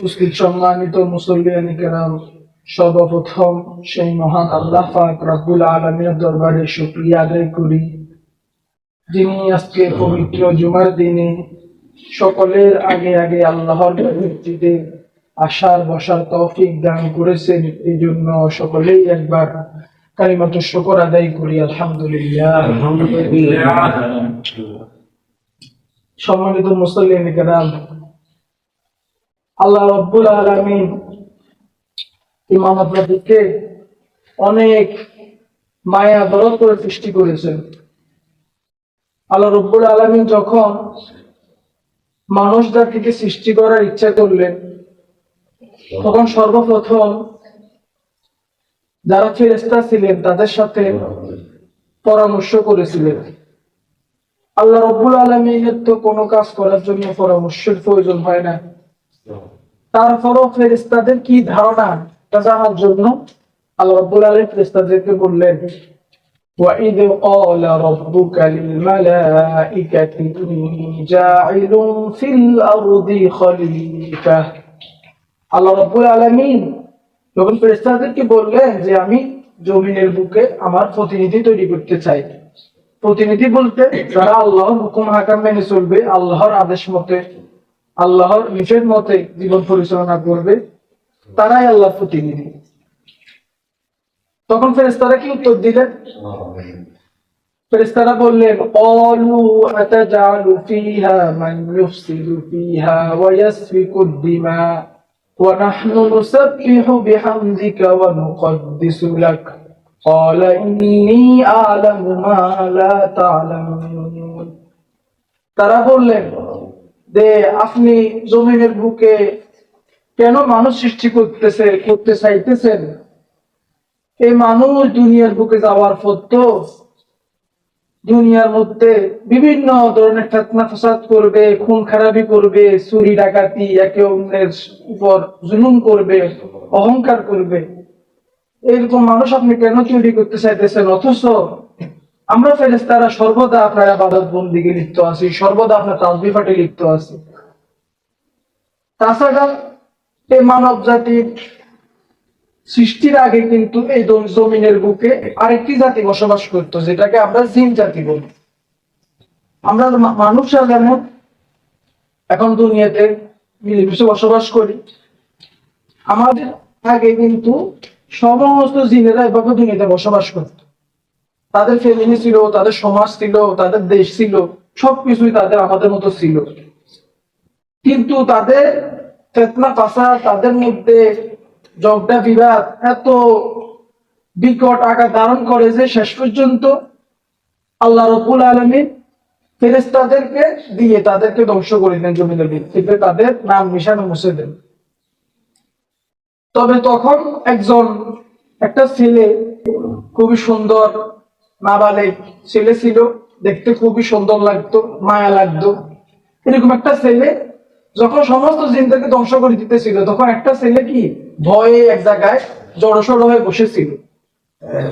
উপস্থিত সম্মানিত মুসল্লিয়ান কেরাম সর্বপ্রথম সেই মহান আল্লাহ পাক রব্বুল আলমীর দরবারে শুক্রিয়া আদায় করি। যিনি আজকে পবিত্র জুমার দিনে সকলের আগে আগে আল্লাহর মসজিদে আসার বসার তৌফিক দান করেছেন এই জন্য সকলেই একবার কালিমাত শুকর আদায় করি আলহামদুলিল্লাহ। সম্মানিত মুসল্লিয়ান কেরাম আল্লাহ রব্বুল আলমিন ইমাম অনেক মায়া দরদ করে সৃষ্টি করেছেন। আল্লাহ রব্বুল আলমিন যখন মানুষ জাতিকে সৃষ্টি করার ইচ্ছা করলেন, তখন সর্বপ্রথম যারা ফেরেস্তা ছিলেন, তাদের সাথে পরামর্শ করেছিলেন। আল্লাহ রব্বুল আলমিনের তো কোনো কাজ করার জন্য পরামর্শের প্রয়োজন হয় না। তারপরও ফেরেস্তাদের কি ধারণা তা জানার জন্য আল্লাহ রব্বুল আলম ফেরেস্তাদেরকে বললেন وإذ قال ربك للملائكة إني جاعل في الأرض خليفة আল্লাহ রব্বুল আলমিন যখন ফেরেস্তাদেরকে বললেন যে আমি জমিনের বুকে আমার প্রতিনিধি তৈরি করতে চাই প্রতিনিধি বলতে যারা আল্লাহর হুকুম হাকাম মেনে চলবে আল্লাহর আদেশ মতে আল্লাহর নিষেধ মতে জীবন পরিচালনা করবে তারাই আল্লাহর প্রতিনিধি তখন ফেরেস্তারা কি উত্তর দিলেন ফেরেস্তারা বললেন قالوا أتجعل فيها من يفسد فيها ويسفك الدماء ونحن نسبح بحمدك ونقدس لك قال إني أعلم ما لا تعلمون তারা বললেন যে আপনি জমিনের বুকে কেন মানুষ সৃষ্টি করতেছে, করতে চাইতেছেন? এই মানুষ দুনিয়ার বুকে যাওয়ার তো দুনিয়ার মধ্যে বিভিন্ন ধরনের ফেতনা ফসাদ করবে, খুন খারাপি করবে, চুরি, ডাকাতি, একে অন্যের উপর জুলুম করবে, অহংকার করবে। এরকম মানুষ আপনি কেন তৈরি করতে চাইতেছেন? অথচ আমরা ফেরেস্তারা সর্বদা আপনার আবাদত বন্দিকে লিপ্ত আছি, সর্বদা আপনার তাজবি ফাটে লিপ্ত আছি। তাছাড়া এই মানব জাতির সৃষ্টির আগে কিন্তু এই জমিনের বুকে আরেকটি জাতি বসবাস করতো, যেটাকে আমরা জিন জাতি বলি। আমরা মানুষরা যেমন এখন দুনিয়াতে মিলেমিশে বসবাস করি। আমাদের আগে কিন্তু সমস্ত জিনেরা এভাবে দুনিয়াতে বসবাস করত। তাদের ফ্যামিলি ছিল, তাদের সমাজ ছিল, তাদের দেশ ছিল, সবকিছুই তাদের আমাদের মতো ছিল। কিন্তু তাদের ফেতনা পাশা তাদের মধ্যে ঝগড়া, বিবাদ এত বিকট আকার ধারণ করে যে শেষ পর্যন্ত আল্লাহ রবুল আলমী ফেরেস্তাদেরকে দিয়ে তাদেরকে ধ্বংস করে দেন জমিনের ভিত্তিতে, তাদের নাম নিশানা মুছে দেন তবে তখন একজন, একটা ছেলে খুবই সুন্দর নাবালেক ছেলে ছিল, দেখতে খুবই সুন্দর লাগতো, মায়া লাগতো। এরকম একটা ছেলে যখন সমস্ত জিনদেরকে ধ্বংস করে দিতেছিল, তখন একটা ছেলে কি ভয়ে এক জায়গায় জড়সড় হয়ে বসেছিল।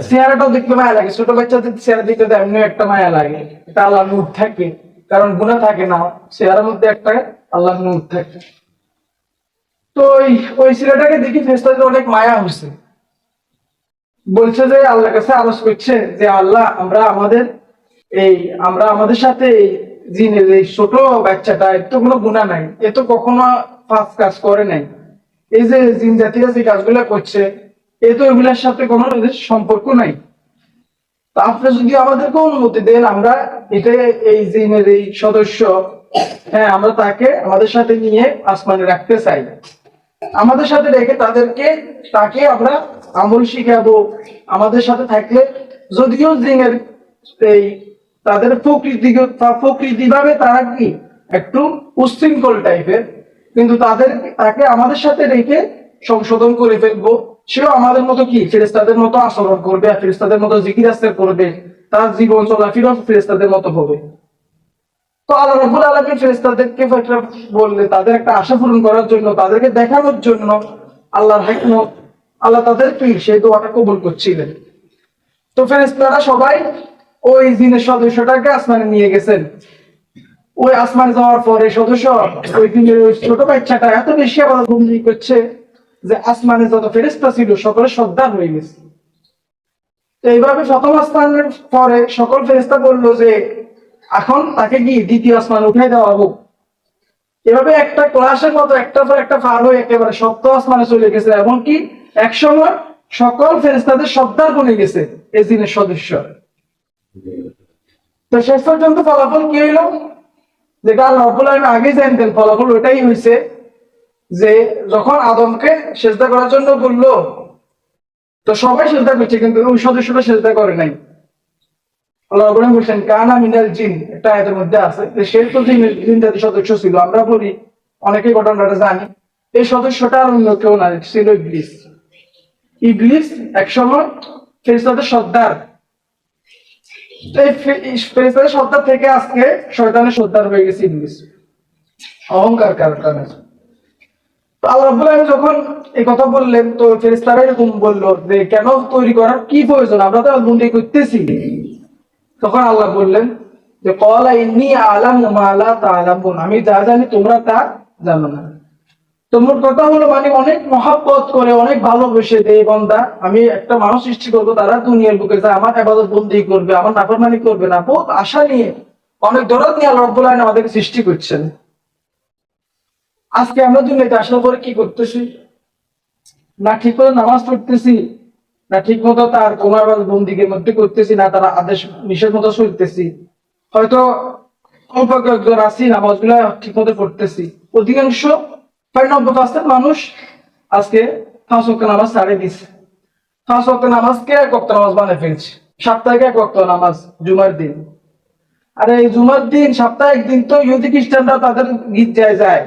চেহারাটাও দেখতে মায়া লাগে, ছোট বাচ্চাদের চেহারা দেখতে তো এমনিও একটা মায়া লাগে এটা আল্লাহ নূর থাকে, কারণ গুণা থাকে না, চেহারার মধ্যে একটা আল্লাহ নূর থাকে। তো ওই ছেলেটাকে দেখি ফেস্তাদের অনেক মায়া হচ্ছে বলছে যে আল্লাহর কাছে আরজ করছে যে আল্লাহ, আমরা আমাদের এই, আমরা আমাদের সাথে জিনের এই ছোট বাচ্চাটা, এর কোনো গুণা নাই। এ তো কখনো পাঁচ কাজ করে নাই। এই যে জিন জাতিরা যে কাজগুলো করছে, এ তো এগুলোর সাথে কোনো এদের সম্পর্ক নাই। তা আপনি যদি আমাদেরকে অনুমতি দেন, আমরা এটা এই জিনের এই সদস্য হ্যাঁ আমরা তাকে আমাদের সাথে নিয়ে আসমানে রাখতে চাই। আমাদের সাথে রেখে তাদেরকে, তাকে আমরা আমল শিখাবো, আমাদের সাথে থাকলে যদিও জিনের এই তাদের প্রকৃতি প্রকৃতি ভাবে তারা কি একটু উশৃঙ্খল টাইপের, কিন্তু তাদের, তাকে আমাদের সাথে রেখে সংশোধন করে ফেলব। সেও আমাদের মতো কি? ফেরেস্তাদের মতো আচরণ করবে আর ফেরেস্তাদের মতো জিকির করবে, তার জীবন চলাফেরাও ফেরেস্তাদের মতো হবে। তো আল্লাহ রবুল আলমী ফেরেস্তাদেরকে বললে, তাদের একটা আশা পূরণ করার জন্য, তাদেরকে দেখানোর জন্য আল্লাহর হেকমত আল্লাহ তাদের কি? সেই দোয়াটা কবুল করছিলেন। তো ফেরেস্তারা সবাই ওই জিনের সদস্যটাকে আসমানে নিয়ে গেছেন। ওই আসমানে যাওয়ার পরে সদস্য ওই দিনের ওই ছোট বাচ্চাটা এত বেশি আবার বন্দি করছে যে আসমানে যত ফেরেস্তা ছিল সকলে শ্রদ্ধা হয়ে গেছে। এইভাবে প্রথম আসমানের পরে সকল ফেরেস্তা বলল যে, এখন তাকে কি দ্বিতীয় আসমান উঠাই দেওয়া হোক এভাবে একটা ক্লাসের মতো একটা পর একটা পার হয়ে একেবারে সপ্তম আসমানে চলে গেছে। এমনকি একসময় সকল ফেরেস্তাদের শ্রদ্ধার বনে গেছে এই দিনের সদস্য। তো শেষ পর্যন্ত ফলাফল কি হইল? যেটা আলামিন আগে জানতেন ফলাফল ওটাই হয়েছে যে যখন আদমকে সেজদা করার জন্য বলল, তো সবাই সেজদা করছে, কিন্তু ওই সদস্যটা সেজদা করে নাই। আল্লাহ রাব্বুল বলছেন, কানা মিনাল জিন একটা আয়াতের মধ্যে আছে। যে সে তো জিন জাতির সদস্য ছিল, আমরা বলি, অনেকেই ঘটনাটা জানি। এই সদস্যটা অন্য কেউ না ছিল ইবলিস। ইবলিস একসময় ফেরেশতাদের সর্দার। তো এই ফেরেশতাদের সর্দার থেকে আজকে শয়তানের সর্দার হয়ে গেছে ইবলিস। অহংকার কারণে? আল্লাহ যখন এই কথা বললেন, তো ফেরেশতারা এরকম বলল যে, কেন তৈরি করার কি প্রয়োজন? আমরা তো বন্দি করতেছি। তখন আল্লাহ বললেন যে কলা ইন্নি আলাম আমি যা জানি তোমরা তা জানো না। তোমার কথা হলো মানে অনেক মহাব্বত করে, অনেক ভালোবেসে দেয় বন্দা আমি একটা মানুষ সৃষ্টি করব, তারা দুনিয়ার বুকে যায়, আমার আবাদত বন্দি করবে, আমার নাফরমানি করবে না। বহুত আশা নিয়ে, অনেক দরদ নিয়ে আল্লাহ রব্বুল আলামিন আমাদেরকে সৃষ্টি করছেন। আজকে আমরা দুনিয়াতে আসার পরে কি করতেছি? না ঠিক করে নামাজ পড়তেছি, না ঠিক মতো তার কোন বন্দিকের মধ্যে করতেছি না তারা আদেশ নিষেধ মতো চলতেছি। হয়তো অল্প কয়েকজন আছি নামাজগুলা ঠিক মতো পড়তেছি। অধিকাংশ মানুষ। আজকে পাঁচ ওয়াক্ত নামাজ পাঁচ নামাজকে এক ওয়াক্ত নামাজ বানিয়ে ফেলছে। এক ওয়াক্ত নামাজ, জুমার দিন। এই জুমার দিন একদিন তো ইহুদি খ্রিস্টানরা তাদের গির্জায় যায়,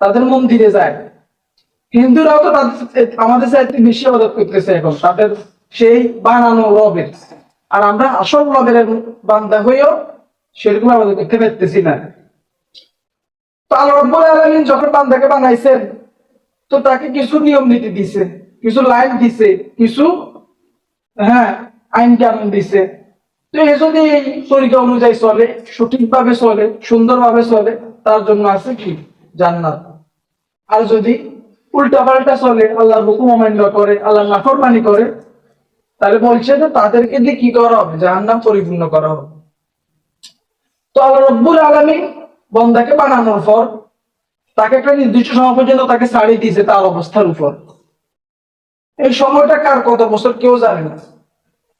তাদের মন্দিরে যায়। হিন্দুরাও তো আমাদের চাইতে বেশি আবাদত করতেছে এখন, তাদের সেই বানানো রবের। আর আমরা আসল রবের বান্দা হয়েও সেরকম আবাদত করতে পারতেছি না। আল্লাহ যখন বানাইছেন, তো তাকে কিছু নিয়ম নীতি দিছে, কিছু লাইন দিছে, কিছু হ্যাঁ আইন কানুন দিছে। তো এ যদি এই তরিকা অনুযায়ী চলে, সঠিকভাবে চলে, সুন্দরভাবে চলে, তার জন্য আছে কি? জান্নাত। আর যদি উল্টা পাল্টা চলে, আল্লাহর হুকুম অমান্য করে, আল্লাহর নাফরমানি করে, তাহলে বলছে যে তাদেরকে দিয়ে কি করা হবে? জাহান্নাম পরিপূর্ণ করা হবে। তো আল্লাহ রব্বুল আলমী বন্দাকে বানানোর পর তাকে একটা নির্দিষ্ট সময় পর্যন্ত তাকে ছাড়িয়ে দিয়েছে তার অবস্থার উপর। এই সময়টা কার কত বছর কেউ জানে না।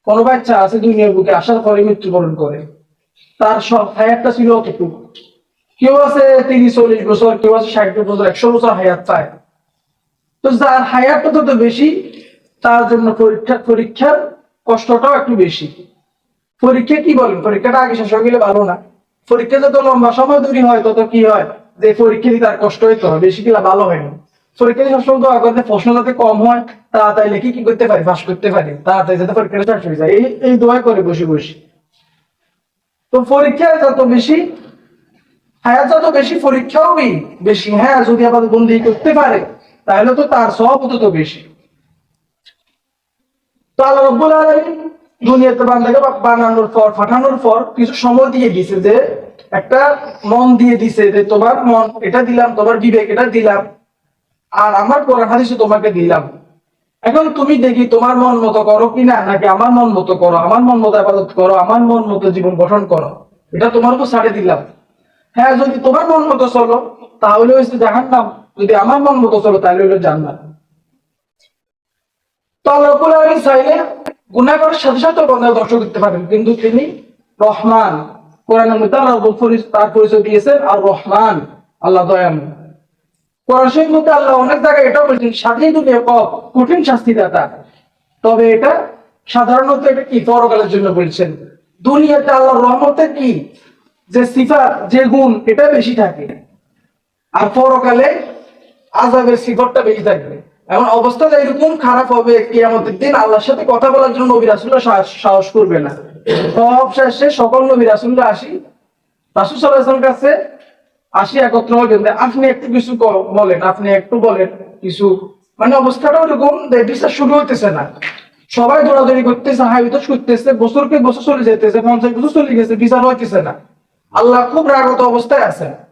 কোনো বাচ্চা আছে দুনিয়ার বুকে, আসার পরে মৃত্যুবরণ করে। তার সব হায়াতটা ছিল অতটুকু কেউ আছে তিরিশ, চল্লিশ বছর, কেউ আছে ষাট বছর, একশো বছর হায়াত চায়। তো যার হায়াতটা তত বেশি, তার জন্য পরীক্ষা, পরীক্ষার কষ্টটাও একটু বেশি। পরীক্ষা কি বলেন? পরীক্ষাটা আগে শেষ হয়ে গেলে ভালো না। পরীক্ষা যত লম্বা সময় ধরে হয়, তত কি হয়? যে পরীক্ষা দিতে আর কষ্ট হইতে হয়, বেশি কিলা ভালো হয় না। পরীক্ষা সবসময় দোয়া করতে প্রশ্ন যাতে কম হয়, তাড়াতাড়ি লিখে কি করতে পারি পাস করতে পারি, তাড়াতাড়ি যাতে শেষ হয়ে যায়। এই এই দোয়া করে বসে বসে। তো যত বেশি হায়াত যত বেশি পরীক্ষাও বেশি হ্যাঁ যদি আবার বন্দি করতে পারে, তাহলে তো তার সব তত বেশি। তো আল্লাহ রব্বুল আলামিন দুনিয়াতে বান্দাকে বানানোর পর পাঠানোর পর কিছু সময় দিয়ে দিছে যে, একটা মন দিয়ে দিছে যে, তোমার মন, এটা দিলাম, তোমার বিবেক, এটা দিলাম, আর আমার কোরআন হাদিসে তোমাকে দিলাম। এখন তুমি দেখি তোমার মন মতো করো কিনা নাকি আমার মন মতো করো? আমার মন মতো আবাদত করো, আমার মন মতো জীবন গঠন করো? এটা তোমার উপর ছাড়ে দিলাম। হ্যাঁ যদি তোমার মন মতো চলো, তাহলে হয়েছে জাহান্নাম। যদি আমার মন মতো চলো, তাহলে হলো জান্নাত। তো আল্লাহ চাইলে গুনাহ করার সাথে সাথে ধ্বংস করতে পারেন কিন্তু তিনি রহমান। কোরআনের মধ্যে তার পরিচয় দিয়েছেন, আর রহমান, আল্লাহ দয়াময় কোরআন মধ্যে আল্লাহ অনেক জায়গায় এটাও বলছেন দুনিয়া কপ কঠিন তবে এটা সাধারণত এটা কি? পরকালের জন্য বলছেন। দুনিয়াতে আল্লাহর রহমতে কি? যে সিফাত, যে গুণ, এটা বেশি থাকে। আর পরকালে আজাবের সিফতটা বেশি থাকবে এমন অবস্থাটা এরকম খারাপ হবে কি আমাদের দিন? আল্লাহর সাথে কথা বলার জন্য নবী রাসুল্লাহ সাহস- করবে না। সব শেষে সকল নবী রাসুল্লাহ আসি। রাসুল সাল্লাহ কাছে আসি, একত্র হবেন যে আপনি একটু কিছু বলেন, আপনি একটু বলেন কিছু। মানে অবস্থাটা ওরকম যে বিশ্বাস শুরু হইতেছে না। সবাই দৌড়াদৌড়ি করতেছে হাইবিত করতেছে বছরকে বছর চলে যেতেছে পঞ্চাশ বছর চলে গেছে, বিচার হইতেছে না। আল্লাহ খুব রাগত অবস্থায় আছেন।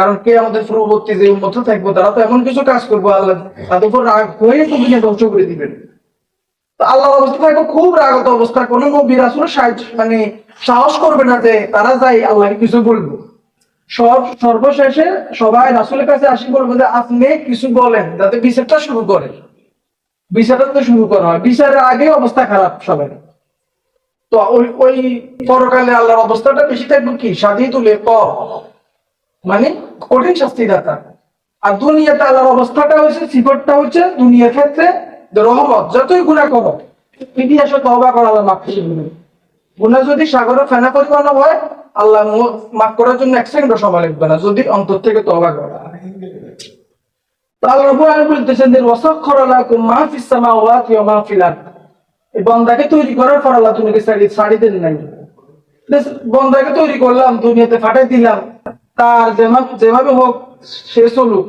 কারণ কে আমাদের পূর্ববর্তী যে উন্মত থাকব, তারা তো এমন কিছু কাজ করব, আল্লাহ তাদের উপর রাগ হয়ে ধ্বংস করে দিবেন। অবস্থা থাকবে, খুব রাগত অবস্থা। কোনো নবী, রাসূল সাহায্য মানে সাহস করবে না যে তারা যাই, আল্লাহকে কিছু বলব। সব সর্বশেষে সবাই রাসূলের কাছে আসি বলব যে, আপনি কিছু বলেন, যাতে বিচারটা শুরু করে। বিচারটা তো শুরু করা হয়। বিচারের আগে অবস্থা খারাপ সবাই তো ওই ওই পরকালে আল্লাহর অবস্থাটা বেশি থাকবে কি? সাদি তুলে, ক? মানে কঠিন শাস্তি দাতা আর দুনিয়াতে আল্লাহর অবস্থাটা হচ্ছে সিফতটা হচ্ছে দুনিয়ার ক্ষেত্রে রহমত, যতই গুণা করো ইতিহাসে তহবা করা আল্লাহ মাফ করে গুণা যদি সাগরে ফেনা পরিমাণ হয়, আল্লাহ মাফ করার জন্য এক সেকেন্ডও সময় লাগবে না, যদি অন্তর থেকে তহবা করা। তো আল্লাহ রাব্বুল আলামিন বলতেছেন যে, ওয়াসাখখারা লাকুম মা ফিস সামাওয়াতি ওয়া মা ফিল আরদ। এই বন্দাকে তৈরি করার পর আল্লাহ তুমি কি ছাড়ি ছাড়ি দেন নাই। বন্দাকে তৈরি করলাম, দুনিয়াতে ফাটাই দিলাম। তার যেভাবে হোক সে চলুক।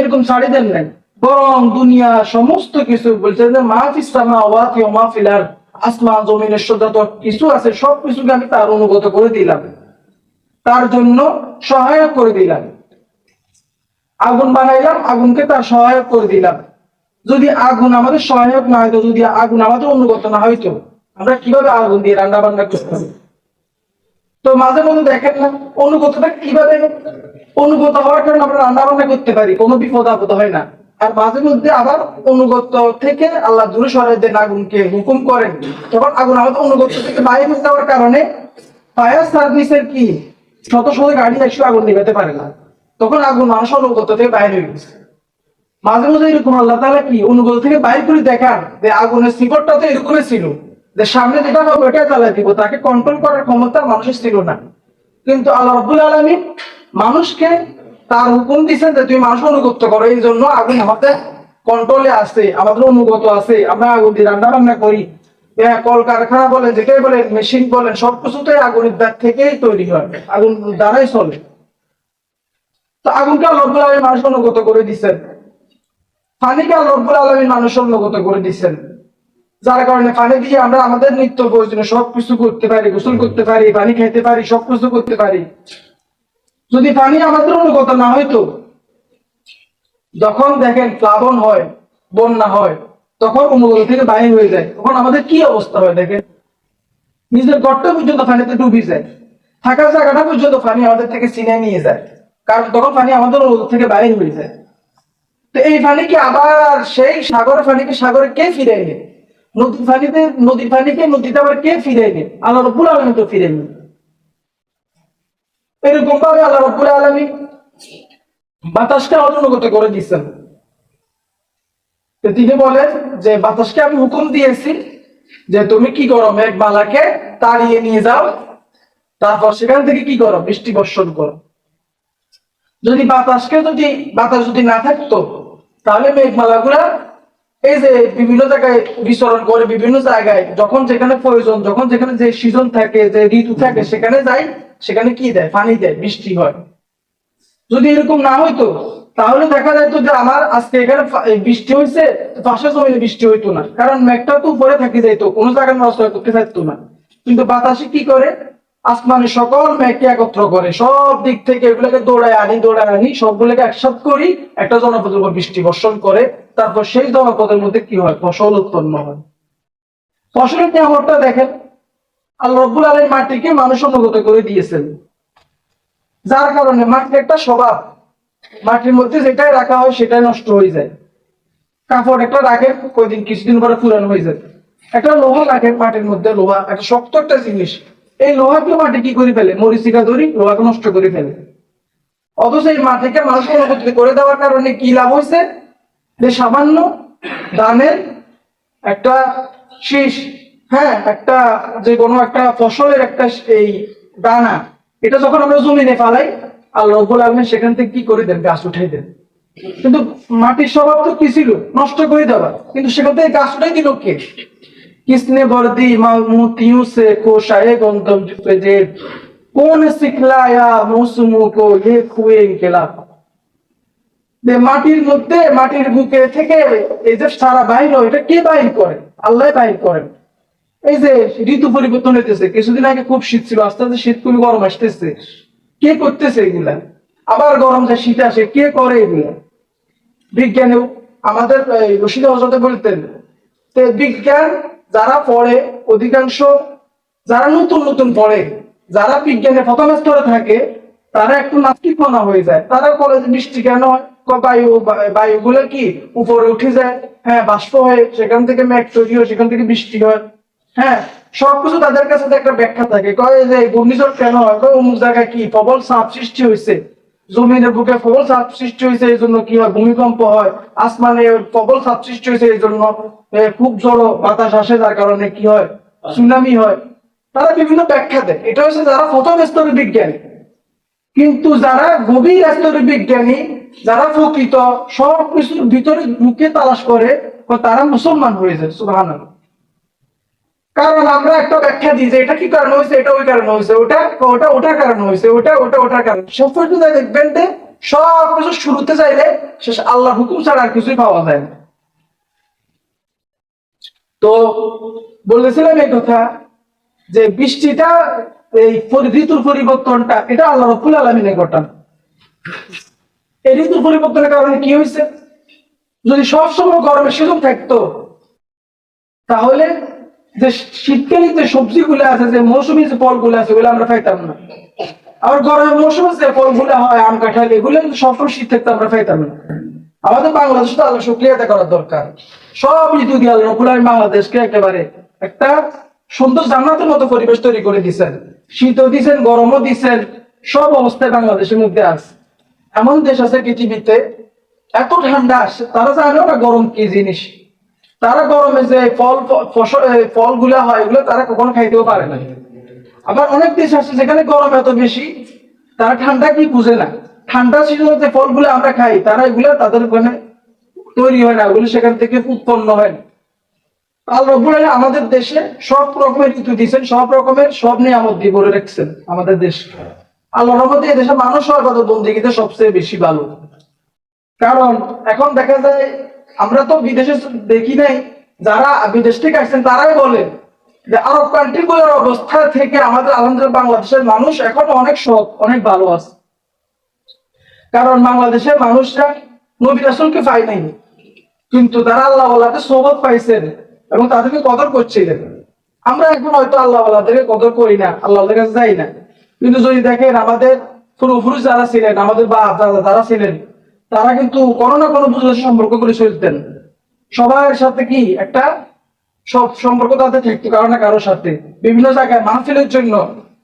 এরকম ছাড়ি দেন নাই। বরং দুনিয়া সমস্ত কিছু বলছে যে, মা ফিস সামাওয়াতি ওয়া মা ফিল আসমান, জমিনের যত কিছু আছে সব কিছুকে আমি তার অনুগত করে দিলাম। তার জন্য সহায়ক করে দিলাম। আগুন বানাইলাম, আগুনকে তার সহায়ক করে দিলাম। যদি আগুন আমাদের সহায়ক না হইতো, যদি আগুন আমাদের অনুগত না হইতো, আমরা কীভাবে আগুন দিয়ে রান্না বান্না করতে পারি? তো মাঝে মধ্যে দেখেন না, অনুগতটা কীভাবে অনুগত হওয়ার কারণে আমরা রান্না বান্না করতে পারি, কোনো বিপদ আপদ হয় না। আর মাঝে মধ্যে আবার অনুগত থেকে আল্লাহ দূরে সরাই দেন আগুনকে হুকুম করেন। তখন আগুন আমাদের অনুগত থেকে বাইরে যাওয়ার কারণে ফায়ার সার্ভিসের কি, শত শত গাড়ি একশো আগুন নিভাতে পারে না। তখন আগুন মানুষ অনুগত থেকে বাইরে হয়ে গেছে। মাঝে মাঝে এরকম আল্লাহ তাআলা কি, অনুগত থেকে বাইর করে দেখান যে আগুনের সিপটটা তো এরকমই ছিল। যে সামনে যেটা হবে ওটাই চালাই দিব। তাকে কন্ট্রোল করার ক্ষমতা মানুষের ছিল না। কিন্তু আল্লাহ রব্বুল আলমী মানুষকে তার হুকুম দিচ্ছেন যে তুমি মানুষ অনুগত করো। এই জন্য আগুন আমাদের কন্ট্রোলে আছে আমাদের অনুগত আছে। আমরা আগুন দিয়ে রান্না বান্না করি। হ্যাঁ, কলকারখানা বলেন যেটাই বলেন মেশিন বলেন সবকিছুতেই আগুনের দ্বার থেকেই তৈরি হয়। আগুন দ্বারাই চলে। তো আগুনকে রব্বুল আলমী মানুষ অনুগত করে দিচ্ছেন পানিকে রব্বুল আলমী মানুষ অনুগত করে দিচ্ছেন যার কারণে পানি দিয়ে আমরা আমাদের নিত্য প্রয়োজনে সব কিছু করতে পারি, গোসল করতে পারি, পানি খেতে পারি সব কিছু করতে পারি। যদি পানি আমাদের অনুগত না হইতো, যখন দেখেন প্লাবন হয়, বন্যা হয়, তখন অনুগত থেকে বাইরে হয়ে যায়, তখন আমাদের কি অবস্থা হয় দেখেন? নিজের গর্ত পর্যন্ত পানিতে ডুবি যায়। থাকার জায়গাটা পর্যন্ত পানি আমাদের থেকে ছিনে নিয়ে যায়। কারণ তখন পানি আমাদের অনুগত থেকে বাইরে হয়ে যায়। তো এই পানিকে আবার সেই সাগরের পানিকে সাগরে কে ফিরে নদীর পানিতে নদীর পানিকে নদীতে আবার কে ফিরে এনে আল্লাহ রব্বুল আলমী তো ফিরে এনে এরকম ভাবে আল্লাহ রব্বুল আলমী বাতাসকে অনুগত করে দিচ্ছেন তিনি বলেন যে, বাতাসকে আমি হুকুম দিয়েছি যে, তুমি কি করো মেঘমালাকে তাড়িয়ে নিয়ে যাও। তারপর সেখান থেকে কি করো, বৃষ্টি বর্ষণ করো। যদি বাতাসকে যদি, বাতাস যদি না থাকতো, তাহলে মেঘমালা গুলা এই যে বিভিন্ন জায়গায় বিচরণ করে, বিভিন্ন জায়গায় যখন যেখানে প্রয়োজন, যখন যেখানে যে সিজন থাকে, যে ঋতু থাকে, সেখানে যায় সেখানে কি দেয়? পানি দেয়, বৃষ্টি হয়। যদি এরকম না হইতো, তাহলে দেখা যাইতো যে আমার আজকে এখানে বৃষ্টি হয়েছে পাশে জমিনে বৃষ্টি হইতো না। কারণ মেঘটা তো উপরে থাকি যাইতো, কোনো জায়গায় নষ্ট করতে চাইতো না। কিন্তু বাতাসে কি করে? আসমানে সকল মেঘকে একত্র করে, সব দিক থেকে এগুলোকে দৌড়ায় আনি দৌড়ায় আনি, সবগুলোকে একসাথ করি, একটা জনপদের উপর বৃষ্টি বর্ষণ করে তারপর সেই জনপদের মধ্যে কি হয়? ফসল উৎপন্ন হয়। ফসলের নিয়ামতটা দেখেন, আল্লাহ রব্বুল আলম মাটিকে মানুষ অনুগত করে দিয়েছেন। যার কারণে মাটির একটা স্বভাব, মাটির মধ্যে যেটাই রাখা হয় সেটাই নষ্ট হয়ে যায়। কাপড় একটা রাখেন, কয়দিন, কিছুদিন পরে পুরানো হয়ে যায়। একটা লোহা রাখেন মাটির মধ্যে, লোহা একটা শক্ত একটা জিনিস। এই লোহাকে মাটি কি করে ফেলে? মরিচিকা ধরি, লোহাকে নষ্ট করে ফেলে। অথচ এই মাটিকে মানুষ অনুভূতি করে দেওয়ার কারণে কি লাভ হয়েছে? যে সামান্য দানের একটা শীষ হ্যাঁ একটা যে কোনো একটা ফসলের একটা এই দানা, এটা যখন আমরা জমিনে ফালাই, আল্লাহ রব্বুল আলমিন সেখান থেকে কি করে দেন? গাছ উঠাই দেন। কিন্তু মাটির স্বভাব তো কি ছিল? নষ্ট করে দেওয়া। কিন্তু সেখান থেকে গাছ উঠাই দিল কে? কৃষ্ণে বর্দি মালমু তিউসে কোশায়ে যে কোন সিকলায়া মৌসুমু কো ইয়ে খুয়ে ইনকিলাব। মাটির মধ্যে, মাটির বুকে থেকে এই যে সারা বাহির এটা কে বাহির করে? আল্লাহ বাহির করেন। এই যে ঋতু পরিবর্তন হইতেছে, কিছুদিন আগে খুব শীত ছিল, আস্তে আস্তে শীত খুবই গরম আসতেছে। কে করতেছে এগুলা? আবার গরম যে শীত আসে, কে করে এগুলা? বিজ্ঞানেও আমাদের রশিদ হজরতে বলতেন বিজ্ঞান যারা পড়ে, অধিকাংশ যারা নতুন নতুন পড়ে, যারা বিজ্ঞানে প্রথম স্তরে থাকে, তারা একটু নাস্তিক মনা হয়ে যায়। তারা কলেজে বৃষ্টি কেন হয়? বায়ু, বায়ুগুলো কি উপরে উঠে যায়? হ্যাঁ বাষ্প হয়ে সেখান থেকে তৈরি হয়, সেখান থেকে বৃষ্টি হয়। হ্যাঁ সবকিছু তাদের কাছে একটা ব্যাখ্যা থাকে। কয় যে ঘূর্ণিঝড় কেন হয়? অমুক জায়গায় কি প্রবল সৃষ্টি হয়েছে? জমিনের বুকে প্রবল চাপ সৃষ্টি হয়েছে, এই জন্য কি হয়? ভূমিকম্প হয়। আসমানে প্রবল চাপ সৃষ্টি হয়েছে, এই জন্য খুব জড়ো বাতাস আসে, যার কারণে কি হয়? সুনামি হয়। তারা বিভিন্ন ব্যাখ্যা দেয়। এটা হচ্ছে যারা প্রথম স্তরের বিজ্ঞানী কিন্তু যারা গভীর স্তরের বিজ্ঞানী যারা প্রকৃত সব কিছুর ভিতরে ঢুকে তালাশ করে তারা মুসলমান হয়ে যায় সুবাহান কারণ আমরা একটা ব্যাখ্যা দিই যে এটা কি কারণ হয়েছে, এটা ওই কারণে হয়েছে, ওটা ওটা ওটার কারণে হয়েছে, ওটা ওটা ওটার কারণে সব পর্যন্ত দেখবেন যে সব কিছু শুরুতে চাইলে শেষ আল্লাহ হুকুম ছাড়া আর কিছুই পাওয়া যায় না। তো বলেছিলাম এই কথা যে বৃষ্টিটা এই ঋতুর পরিবর্তনটা, এটা আল্লাহ রব্বুল আলমিনের ঘটান। এই ঋতুর পরিবর্তনের কারণে কি হয়েছে? যদি সবসময় গরমের সিজন থাকতো, তাহলে যে শীতকালীন যে সবজিগুলো আছে, যে মৌসুমী যে ফলগুলো আছে ওগুলো আমরা খাইতাম না। আবার গরমের মৌসুমে যে ফলগুলো হয়, আম, কাঁঠাল, এগুলো সবসময় শীত থাকতে, আমরা খাইতাম না। আমাদের বাংলাদেশ তো আল্লাহ শুক্রিয়া করার দরকার। সব ঋতু দিয়ে আল্লাহ বাংলাদেশকে একেবারে একটা সুন্দর জান্নাতের মতো পরিবেশ তৈরি করে দিচ্ছেন শীতও দিচ্ছেন গরমও দিচ্ছেন সব অবস্থায় বাংলাদেশের মধ্যে আছে। এমন দেশ আছে পৃথিবীতে এত ঠান্ডা আসে, তারা জানেও না গরম কি জিনিস। তারা গরমে যে ফল ফসল ফলগুলা হয়, এগুলো তারা কখনো খাইতেও পারে না। আবার অনেক দেশ আছে যেখানে গরম এত বেশি, তারা ঠান্ডা কি বুঝে না। ঠান্ডা সিজনে যে ফলগুলো আমরা খাই, তারা এগুলো তাদের ওখানে তৈরি হয় না, ওগুলো সেখান থেকে উৎপন্ন হয় না। আল্লাহ রব্বুল আমাদের দেশে সব রকমের ঋতু দিয়েছেন, সব রকমের সব নিয়ামত দিয়ে ভরে রাখছেন আমাদের দেশ। আল্লাহ রহমতে এই দেশে মানুষ সর্বত বন্দিগিতে সবচেয়ে বেশি ভালো। কারণ এখন দেখা যায়, আমরা তো বিদেশে দেখি নাই, যারা বিদেশ থেকে আসছেন, তারাই বলে যে আরব কান্ট্রি গুলোর অবস্থা থেকে আমাদের আলহামদুলিল্লাহ বাংলাদেশের মানুষ এখন অনেক সৎ, অনেক ভালো আছে। কারণ বাংলাদেশের মানুষরা নবী রাসুলকে পায় নাই, কিন্তু তারা আল্লাহ আল্লাহকে সোবত পাইছেন এবং তাদেরকে কদর করছিলেন। আমরা এখন হয়তো আল্লাহ আল্লাহদেরকে কদর করি না আল্লাহদের কাছে যাই না। কিন্তু যদি দেখেন আমাদের পূর্বপুরুষ যারা ছিলেন, আমাদের বাপ দাদা যারা ছিলেন, তারা কিন্তু কোনো না কোনো বুঝে সম্পর্ক করে চলতেন সবার সাথে কি একটা সব সম্পর্ক তাদের থাকতো, কারও না কারোর সাথে। বিভিন্ন জায়গায় মাহফিলের জন্য,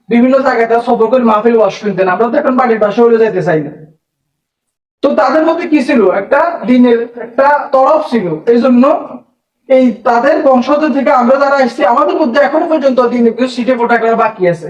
বিভিন্ন জায়গায় তারা সবর করে মাহফিল ওয়াশ শুনতেন আমরা তো এখন বাড়ির পাশে হলে যেতে চাই না। তো তাদের মধ্যে কি ছিল? একটা দিনের একটা তরফ ছিল। এই জন্য এই তাদের বংশধর থেকে আমরা যারা এসেছি, আমাদের মধ্যে এখনও পর্যন্ত দিনে কিছু সিটে ফোটা করা বাকি আছে।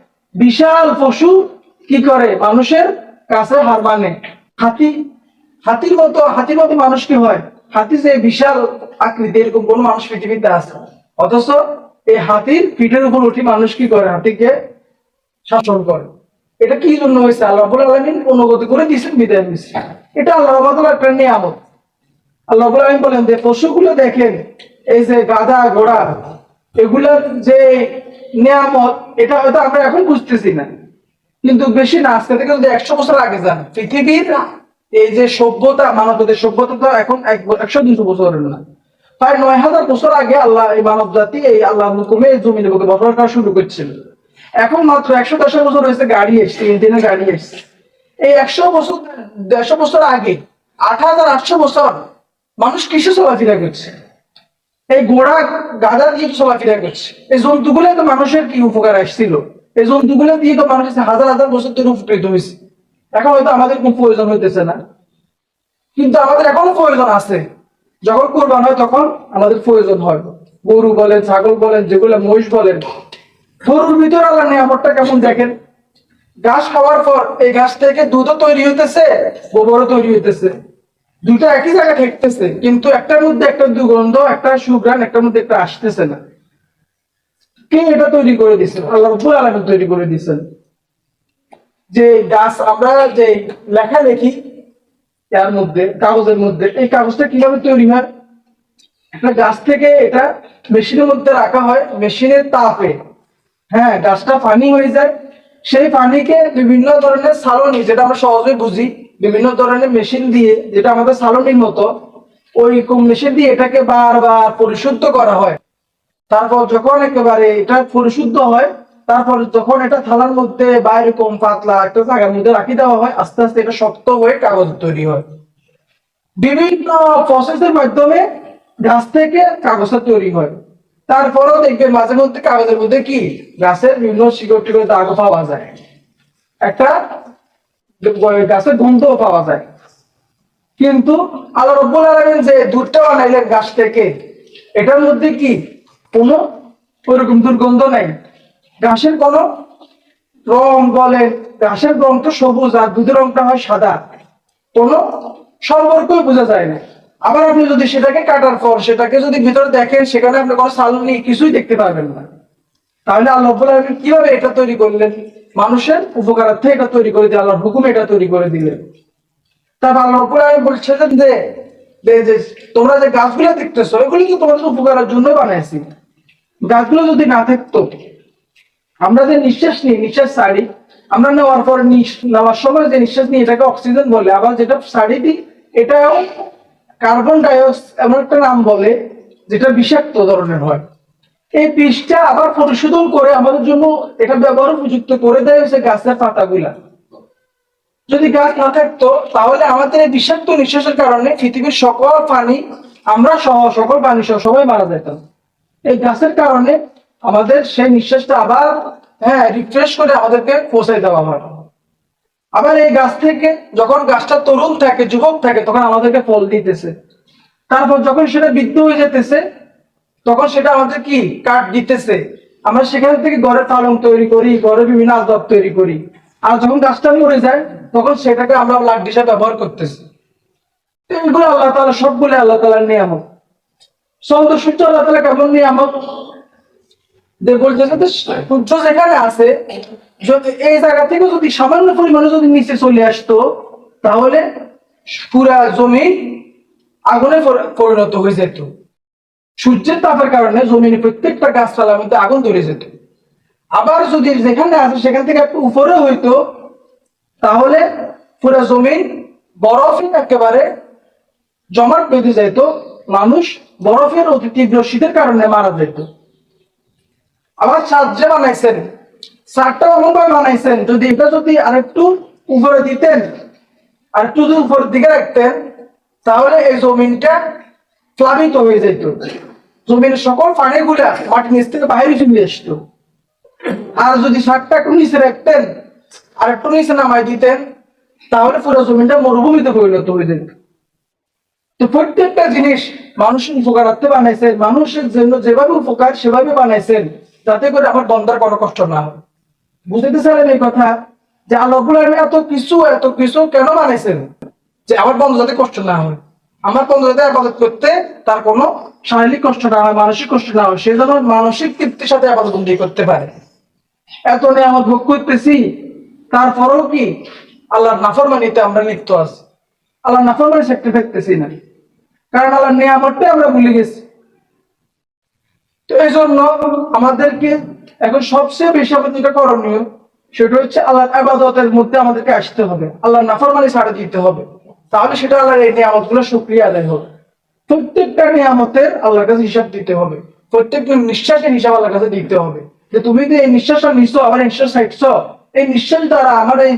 বিশাল পশু কি করে? মানুষের কাছে হার মানে। হাতি, হাতির মতো হাতির মতো মানুষ কি হয়? হাতি যে বিশাল আকৃতি, এরকম কোন মানুষ পৃথিবীতে আছে। অথচ এই হাতির পিঠের উপর উঠি মানুষ কি করে? হাতিকে শাসন করে। এটা কি জন্য হয়েছে? আল্লাহ রাব্বুল আলামিন অনুগতি করে দিয়েছেন, বিদায় দিয়েছে এটা আল্লাহ একটা নিয়ামত। আল্লাহ রাব্বুল আলামিন বলেন যে, পশুগুলো দেখেন, এই যে গাধা, ঘোড়া, এগুলার যে নিয়ামত, এটা হয়তো আমরা এখন বুঝতেছি না। কিন্তু বেশি না, আজকে থেকে যদি একশো বছর আগে যান, পৃথিবীর এই যে সভ্যতা মানবতাদের সভ্যতা তো এখন একশো দুশো বছরের না। প্রায় নয় হাজার বছর আগে আল্লাহ এই মানব জাতি এই আল্লাহ হুকুমে এই জমিনের বুকে বসবাস করা শুরু করছিল। এখন মাত্র একশো দশ বছর হয়েছে, গাড়ি এসছে, ইঞ্জিনের গাড়ি এসছে। এই একশো বছর, দেড়শো বছর আগে, আট হাজার আটশো বছর মানুষ কিসে চলাফেরা করছে? এই ঘোড়া, গাধা দিয়ে চলাফেরা করছে। এই জন্তুগুলো তো মানুষের কি উপকার আসছিল? এই জন্তুগুলো দিয়ে তো মানুষ হাজার হাজার বছর ধরে উপকৃত হয়েছে। এখন হয়তো আমাদের কোনো প্রয়োজন হইতেছে না। কিন্তু আমাদের এখন প্রয়োজন আছে। যখন কোরবান হয় তখন আমাদের প্রয়োজন হয়। গরু বলেন, ছাগল বলেন, যেগুলো মহিষ বলেন। গরুর ভিতরে আল্লাহ নিয়ামতটা কেমন দেখেন? ঘাস খাওয়ার পর এই ঘাস থেকে দুধও তৈরি হইতেছে, গোবরও তৈরি হইতেছে। দুটো একই জায়গায় ঠেকতেছে, কিন্তু একটার মধ্যে একটা দুর্গন্ধ, একটা সুগ্রান একটার মধ্যে একটা আসতেছে না। কে এটা তৈরি করে দিচ্ছেন আল্লাহ রব্বুল তৈরি করে দিচ্ছেন যে গাছ, আমরা যে লেখা লেখি এর মধ্যে, কাগজের মধ্যে, এই কাগজটা কীভাবে তৈরি হয়? একটা গাছ থেকে এটা মেশিনের মধ্যে রাখা হয়, মেশিনের তাপে। হ্যাঁ গাছটা পানি হয়ে যায়। সেই পানিকে বিভিন্ন ধরনের সালনি যেটা আমরা সহজে বুঝি বিভিন্ন ধরনের মেশিন দিয়ে, যেটা আমাদের সালনির মতো ওই মেশিন দিয়ে এটাকে বারবার পরিশুদ্ধ করা হয়। তারপর যখন একেবারে এটা পরিশুদ্ধ হয়, তারপর যখন এটা থালার মধ্যে বা এরকম পাতলা একটা জায়গার মধ্যে রাখি দেওয়া হয়, আস্তে আস্তে এটা শক্ত হয়ে কাগজ তৈরি হয়। বিভিন্ন প্রসেসের মাধ্যমে গাছ থেকে কাগজটা তৈরি হয়। তারপরেও দেখবেন মাঝে মধ্যে কাগজের মধ্যে কি? গাছের বিভিন্ন শিকড় টিকড় দাগ পাওয়া যায়। একটা গাছের গন্ধও পাওয়া যায়। কিন্তু আল্লাহ রব্বুল যে দুধটা বানাইলেন গাছ থেকে, এটার মধ্যে কি কোনো ওরকম দুর্গন্ধ নাই? ঘাসের কোনো রং বলেন ঘাসের রং তো সবুজ আর দুধের রংটা হয় সাদা, কোনো সম্পর্কই বোঝা যায় না। আবার আপনি যদি সেটাকে কাটার পর, সেটাকে যদি ভিতরে দেখেন, সেখানে আপনি কোনো সালনি কিছুই দেখতে পারবেন না। তাহলে আল্লাহ কীভাবে এটা তৈরি করলেন? মানুষের উপকারার্থে এটা তৈরি করে দিয়ে আল্লাহর হুকুমে এটা তৈরি করে দিলেন। তারপর আল্লাহ বলছিলেন যে তোমরা যে গাছগুলো দেখতেছো, এগুলি তো তোমাদের উপকারের জন্য বানাইছি। গাছগুলো যদি না থাকতো, আমরা যে নিঃশ্বাস নিই, নিঃশ্বাস ছাড়ি, আমরা নেওয়ার পর নেওয়ার সময় যে নিঃশ্বাস নিই, এটাকে অক্সিজেন বলে, আবার যেটা ছাড়ি দিই, এটাও কার্বন ডাইঅক্স এমন একটা নাম বলে, যেটা বিষাক্ত ধরনের হয়। এই বিষটা আবার পরিশোধন করে আমাদের জন্য এটা ব্যবহার উপযুক্ত করে দেয় হচ্ছে গাছের পাতাগুলা। যদি গাছ না থাকতো, তাহলে আমাদের এই বিষাক্ত নিঃশ্বাসের কারণে পৃথিবীর সকল পানি আমরা সহ সকল পানি সহ সবাই মারা যেতাম। এই গাছের কারণে আমাদের সেই নিঃশ্বাসটা আবার হ্যাঁ রিফ্রেশ করে আমাদেরকে পৌঁছাই দেওয়া হয়। আবার এই গাছ থেকে যখন গাছটা তরুণ থাকে, যুবক থাকে, তখন আমাদেরকে ফল দিতেছে। তারপর যখন সেটা বৃদ্ধ হয়ে যেতেছে তখন সেটা আমাদের কি? কাঠ দিতেছে। আমরা সেখান থেকে ঘরের পালং তৈরি করি ঘরে বিভিন্ন আসবাব তৈরি করি। আর যখন গাছটা মরে যায়, তখন সেটাকে আমরা লাঠ হিসাবে ব্যবহার করতেছি। এগুলো আল্লাহ তালা সবগুলো আল্লাহ তালার নিয়ামত। চন্দ্র সূর্য, আল্লাহ তালা কেমন নিয়ামক সূর্য যেখানে আছে, যদি এই জায়গা থেকে যদি সামান্য পরিমাণে যদি নিচে চলে আসতো, তাহলে পুরা জমি আগুনে পরিণত হয়ে যেত। সূর্যের তাপের কারণে জমিনে প্রত্যেকটা গাছপালার মধ্যে আগুন ধরে যেত। আবার যদি যেখানে আছে, সেখান থেকে একটু উপরে হইতো, তাহলে পুরো জমিন বরফে একেবারে জমাট বেঁধে যেত। মানুষ বরফের অতি তীব্র শীতের কারণে মারা যেত। আবার ছাদ যে বানাইছেন ছাদটা এমনভাবে বানাইছেন, যদি এটা যদি আরেকটু উপরে দিতেন আর একটু যদি উপরের দিকে রাখতেন, তাহলে এই জমিনটা প্লাবিত হয়ে যেত। জমিনের সকল পানিগুলা মাটির নিচ থেকে বাইরে চলে আসতো। আর যদি শাকটা একটু নিচে রাখতেন, আর একটু নিচে নামাই দিতেন, তাহলে পুরো জমিটা মরুভূমিতে পরিণত হয়ে যেত। তো প্রত্যেকটা জিনিস মানুষের উপকারার্থে বানাইছেন, মানুষের জন্য যেভাবে উপকার সেভাবে বানাইছেন, যাতে করে আমার বন্ধার কোনো কষ্ট না হয়। বুঝতে চাইলেন এই কথা? যে আলমী এত কিছু এত কিছু কেন বানাইছেন? যে আমার বন্ধ যাতে কষ্ট না হয়। আমার বন্ধ যাতে আবাদত করতে, তার কোনো শারীরিক কষ্ট না হয়, মানসিক কষ্ট না হয়, সে যেন মানসিক তৃপ্তির সাথে আবাদত করতে পারে। এত নিয়ে আমার ভোগ করতেছি, তারপরেও কি আল্লাহর নাফরমানিতে আমরা লিপ্ত আছি। আল্লাহ নাফরমানি শিখতে থাকতেছি না। কারণ আল্লাহ নিয়ামতটাই আমরা ভুলে গেছি। তো এই জন্য আমাদেরকে এখন সবচেয়ে বেশি আমাদের যেটা করণীয়, সেটা হচ্ছে আল্লাহ আবাদতের মধ্যে আমাদেরকে আসতে হবে। আল্লাহ নাফরমানি ছাড়া দিতে হবে। তাহলে সেটা আল্লাহর এই নিয়ামতগুলো সুক্রিয়া আদায় হবে। প্রত্যেকটা নিয়ামতের আল্লাহর কাছে হিসাব দিতে হবে। প্রত্যেকটা নিঃশ্বাসের হিসাব আল্লাহর কাছে দিতে হবে। যে তুমি যে এই নিঃশ্বাসটা নিচ্ছ আমার নিঃশ্বাস ছাড়ছ, এই নিঃশ্বাস দ্বারা আমার এই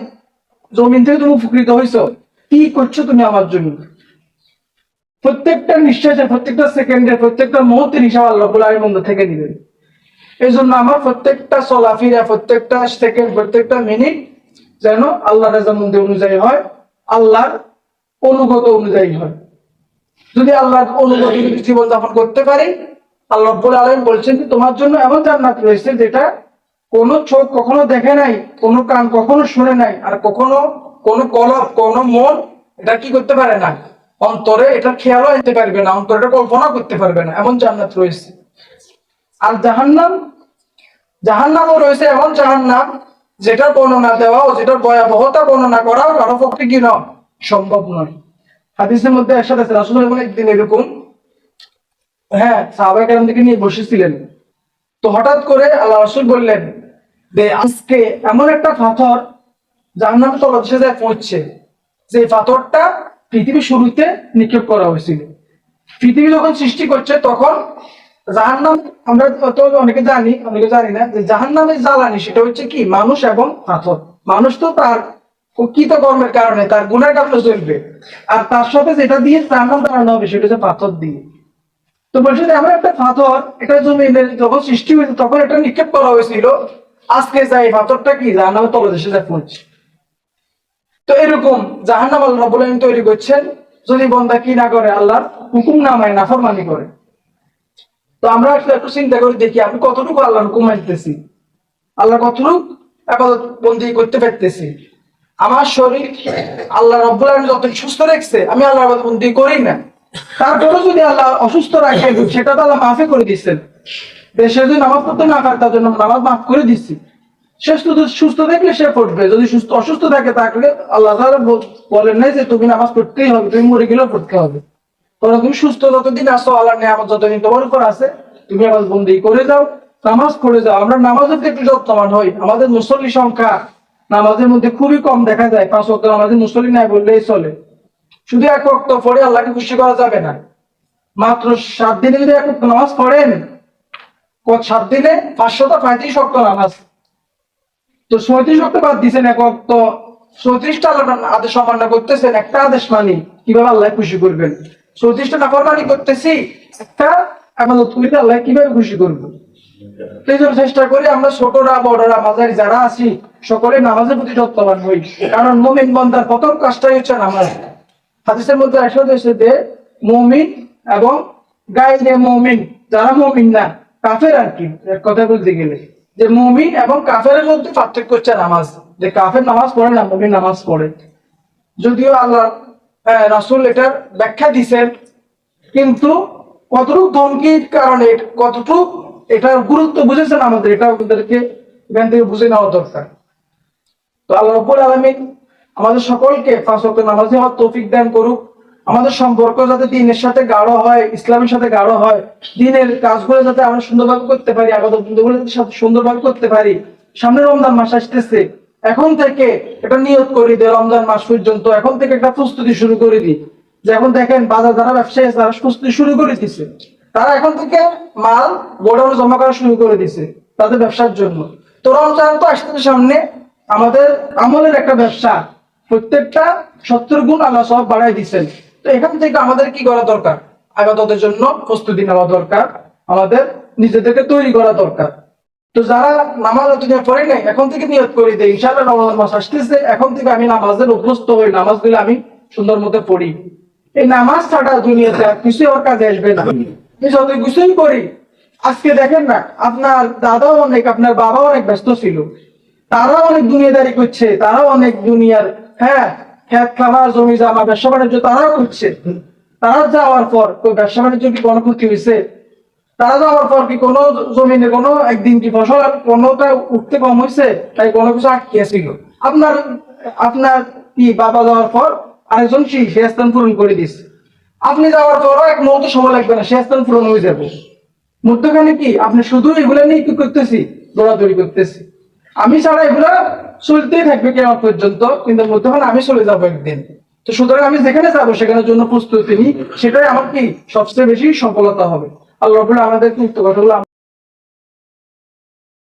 জমিন থেকে তুমি উপকৃত হয়েছ কি করছ তুমি আমার জন্য? প্রত্যেকটা নিঃশ্বাসে প্রত্যেকটা সেকেন্ডে প্রত্যেকটা মুহূর্তের হিসাব আল্লাহ আমি মন্দ থেকে দিবেন। এই জন্য আমার প্রত্যেকটা চলাফেরা প্রত্যেকটা সেকেন্ড, প্রত্যেকটা মিনিট যেন আল্লাহ রেজামন্দি অনুযায়ী হয়, আল্লাহর অনুগত অনুযায়ী হয়। যদি আল্লাহর অনুগত জীবন যাপন করতে পারি আল্লাহ রব্বুল আলম বলছেন যে তোমার জন্য এমন জান্নাত রয়েছে যেটা কোনো চোখ কখনো দেখে নাই কোনো কান কখনো শুনে নাই আর কখনো কোনো কলব কোনো মন এটা কি করতে পারে না। অন্তরে এটা খেয়ালও আনতে পারবে না অন্তরে এটা কল্পনা করতে পারবে না এমন জান্নাত রয়েছে। আর জাহান্নাম জাহান্নামও রয়েছে এমন জাহান্নাম যেটার বর্ণনা দেওয়া ও যেটার ভয়াবহতা বর্ণনা করাও কারও পক্ষে কি নয় সম্ভব নয়। হাদিসের মধ্যে একসাথে আছে রাসুল একদিন এরকম হ্যাঁ সাহাবাই কেরাম থেকে নিয়ে বসেছিলেন। তো হঠাৎ করে আল্লাহ রসুল বললেন যে, আজকে এমন একটা পাথর জাহান্নাম তলদেশে যায় পৌঁছছে যে পাথরটা পৃথিবীর শুরুতে নিক্ষেপ করা হয়েছিল। পৃথিবী যখন সৃষ্টি করছে, তখন জাহান্নাম, আমরা তো অনেকে জানি অনেকে জানি না, যে জাহান্নামের জ্বালানি সেটা হচ্ছে কি? মানুষ এবং পাথর। মানুষ তো তার কৃত কর্মের কারণে, তার গুণের কারণে চলবে। আর তার সাথে যেটা দিয়ে জাহান্নাম দাঁড়ানো হবে, সেটা হচ্ছে পাথর দিয়ে। তো বলছে যে এমন একটা পাথর, এটা জমিনে যখন সৃষ্টি হয়েছে, তখন এটা নিক্ষেপ করা হয়েছিল। আজকে যাই পাথরটা কি? জাহান্নামের তলদেশে যায় পৌঁছে তো এরকম জাহান্নাম আল্লাহ আলামিন তৈরি করছেন। যদি বন্দা কি না করে আল্লাহর হুকুম না মানে নাফরমানি করে। তো আমরা আসলে একটু চিন্তা করে দেখি, আমি কতটুকু আল্লাহর হুকুম মানতেছি? আল্লাহ কতটুকু আপাতত বন্দি করতে পারতেছি? আমার শরীর আল্লাহ রব্বুল আলামিন যত সুস্থ রেখেছে, আমি আল্লাহর আবাদত বন্দি করি না। তারপরে যদি আল্লাহ অসুস্থ রাখে, সেটা তো আল্লাহ মাফে করে দিচ্ছেন সে যদি নামাজ পড়তে না পারে, তার জন্য নামাজ মাফ করে দিচ্ছি সে শুধু সুস্থ থাকলে সে পড়বে, যদি সুস্থ, অসুস্থ থাকে তাহলে আল্লাহ বল- বলেন নাই যে তুমি নামাজ পড়তেই হবে, তুমি মরে গেলেও পড়তে হবে। কারণ তুমি সুস্থ যতদিন আসো আল্লাহ নেই আমার যতদিন তোমার উপর আছে, তুমি আবার বন্দি করে যাও, নামাজ পড়ে যাও। আমরা নামাজের একটু যত্নবান হই। আমাদের মুসল্লি সংখ্যা নামাজের মধ্যে খুবই কম দেখা যায়, পাঁচ ওয়াক্ত নামাজের মুসল্লি নাই বললেই চলে। শুধু এক ওয়াক্ত পড়ে আল্লাহকে খুশি করা যাবে না। মাত্র সাত দিনে যদি এক ওয়াক্ত নামাজ পড়েন সাত দিনে? পাঁচশোটা পঁয়ত্রিশ ওয়াক্ত নামাজ। তো সৈত্রিশ ওয়াক্ত বাদ দিচ্ছেন এক চৌত্রিশটা আল্লাহ আদেশ অমান্য করতেছেন, একটা আদেশ মানি, কীভাবে আল্লাহ খুশি করবেন? চৌত্রিশটা নাফরমানি করতেছি, একটা আমাদের তুলিতে আল্লাহ কীভাবে খুশি করব? এই জন্য চেষ্টা করি আমরা ছোটরা, বড়রা, মাঝারি যারা আছি সকলে নামাজের প্রতি যত্নবান হই। কারণ মোমিন বন্দার প্রথম কাজটাই হচ্ছে নামাজ। হাদিসের মধ্যে হয়েছে যে মমিন এবং গাইলে মমিন, যারা মমিন না, কাফের আর কি কথা বলতে গেলে। যে মমিন এবং কাফের মধ্যে পার্থক্য হচ্ছে নামাজ। যে কাফের নামাজ পড়ে না, মমিন নামাজ পড়ে। যদিও আল্লাহ রাসূল এটার ব্যাখ্যা দিছেন, কিন্তু কতটুকু ধমকির কারণে, কতটুকু এটার গুরুত্ব বুঝেছেন আমাদের এটা আমাদেরকে এখান থেকে বুঝে নেওয়া দরকার। তো আল্লাহ রব্বুল আলামিন আমাদের সকলকে ওয়াক্ত নামাজে হওয়ার তৌফিক দান করুক। আমাদের সম্পর্ক যাতে দিনের সাথে গাঢ় হয়, ইসলামের সাথে গাঢ় হয়, দিনের কাজগুলো যাতে আমরা সুন্দরভাবে করতে পারি আগামী বন্ধুগুলো যাতে সুন্দরভাবে করতে পারি। সামনে রমজান মাস আসতেছে। এখন থেকে এটা নিয়ত করি যে রমজান মাস পর্যন্ত এখন থেকে একটা প্রস্তুতি শুরু করে দিই। যে এখন দেখেন বাজার যারা ব্যবসায়ী তারা প্রস্তুতি শুরু করে দিচ্ছে তারা এখন থেকে মাল গোডাউনে জমা করা শুরু করে দিছে তাদের ব্যবসার জন্য। তো রমজান তো আসতে সামনে। আমাদের আমলের একটা ব্যবসা। প্রত্যেকটা সত্তর গুণ আল্লাহ সব বাড়াই দিচ্ছেন। তো এখান থেকে আমাদের কি করা দরকার? আবাদতের জন্য প্রস্তুতি নেওয়া দরকার। আমাদের নিজেদেরকে তৈরি করা দরকার। তো যারা নামাজ এতদিন পড়ে নাই, এখন থেকে নিয়ত করে দেয় ইনশাআল্লাহ রমজান মাস আসতেছে, এখন থেকে আমি নামাজের অভ্যস্ত হই। নামাজগুলো আমি সুন্দর মতো পড়ি। এই নামাজ ছাড়া দুনিয়াতে আর কিছুই ওর কাজে আসবে না। আমি যত কিছুই করি, আজকে দেখেন না, আপনার দাদাও অনেক, আপনার বাবাও অনেক ব্যস্ত ছিল। তারাও অনেক দুনিয়াদারি করছে, তারাও অনেক দুনিয়ার হ্যাঁ খেত খামার জমি জামা ব্যবসা বাণিজ্য তারাও করছে। তারা যাওয়ার পর কোই ব্যবসা বাণিজ্য কি কোনো ক্ষতি হয়েছে তারা যাওয়ার পর কি কোনো জমিনে কোনো একদিন কি ফসল কোনোটা উঠতে কম হয়েছে তাই কোনো কিছু আটকে ছিল। আপনার আপনার কি বাবা যাওয়ার পর আরেকজন কি সে স্থান পূরণ করে দিচ্ছে আপনি যাওয়ার পরও এক মুহূর্ত সময় লাগবে না সে স্থান পূরণ হয়ে যাবে। মধ্যখানে কি আপনি শুধু এগুলা নিয়ে কি করতেছি? দৌড়াদৌড়ি করতেছি। আমি ছাড়া এগুলো চলতেই থাকবে কেমন পর্যন্ত, কিন্তু মধ্যখানে আমি চলে যাব একদিন। তো সুতরাং আমি যেখানে যাব, সেখানের জন্য প্রস্তুতি নিই। সেটাই আমার কি সবচেয়ে বেশি সফলতা হবে। আল্লাহ আমাদের কিন্তু কথাগুলো